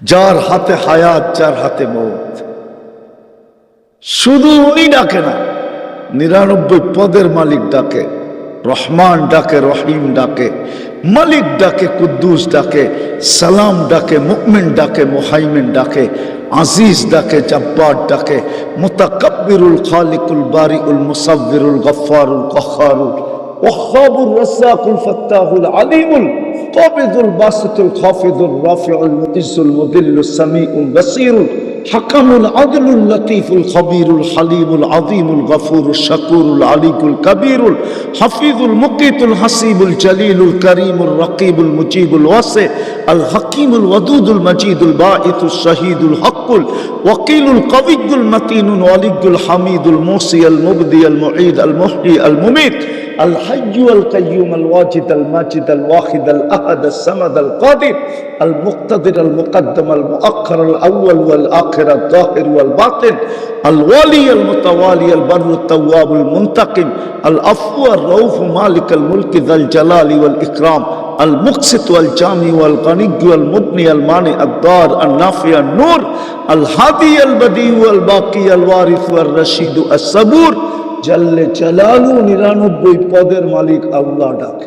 যার হাতে হায়াত যার হাতে মৌত শুধু উনি ডাকে না নিরানব্বই পদের মালিক ডাকে রহমান ডাকে রহিম ডাকে মালিক ডাকে কুদ্দুস ডাকে সালাম ডাকে মুকমিন ডাকে মোহাইমিন ডাকে আজিজ ডাকে জব্বার ডাকে মুতাকাব্বিরুল খালিকুল বারিউল মুসাব্বিরুল গফফারুল কখারুল وخاب الرزاق الفتاح العليم القابض الباسط الخافض الرافع المعز المذل السميع البصير حكم العدل اللطيف الخبير الحليم العظيم الغفور الشكور العلي الكبير الحفيظ المقيت الحسيب الجليل الكريم الرقيب المجيب الواسع الحكيم الودود المجيد الباعث الشهيد الحق الوكيل القوي المتين الولي الحميد الموصي المبدي المعيد المحيي المميت الحي القيوم الواجد الماجد الواحد الأحد السمد القادر المقتدر المقدم المؤخر الأول والآخر الظاهر والباطن الولي المتوالي البر التواب المنتقم العفو الرؤوف مالك الملك ذا الجلال والإكرام المقسط والجامع والغني والمبني المانع الدار النافع النور الهادي البديع والباقي الوارث والرشيد الصبور জাল্লে চালালু নিরানব্বই পদের মালিক আল্লাহ ডাকে